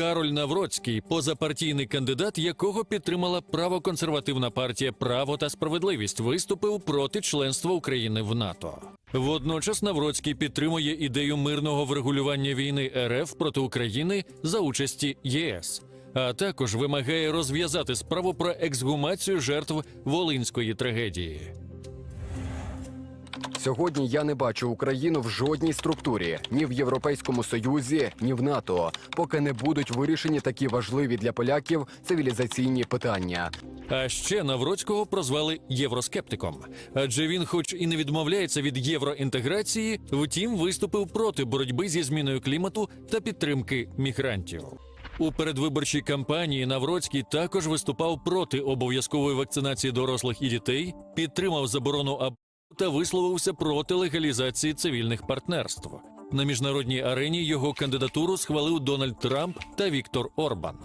Кароль Навроцький, позапартійний кандидат, якого підтримала правоконсервативна партія Право та справедливість, виступив проти членства України в НАТО. Водночас Навроцький підтримує ідею мирного врегулювання війни РФ проти України за участі ЄС, а також вимагає розв'язати справу про ексгумацію жертв волинської трагедії. Сьогодні я не бачу Україну в жодній структурі ні в Європейському Союзі, ні в НАТО, поки не будуть вирішені такі важливі для поляків цивілізаційні питання. А ще Навроцького прозвали євроскептиком, адже він, хоч і не відмовляється від євроінтеграції, втім виступив проти боротьби зі зміною клімату та підтримки мігрантів. У передвиборчій кампанії Навроцький також виступав проти обов'язкової вакцинації дорослих і дітей, підтримав заборону та висловився проти легалізації цивільних партнерств. На міжнародній арені його кандидатуру схвалив Дональд Трамп та Віктор Орбан.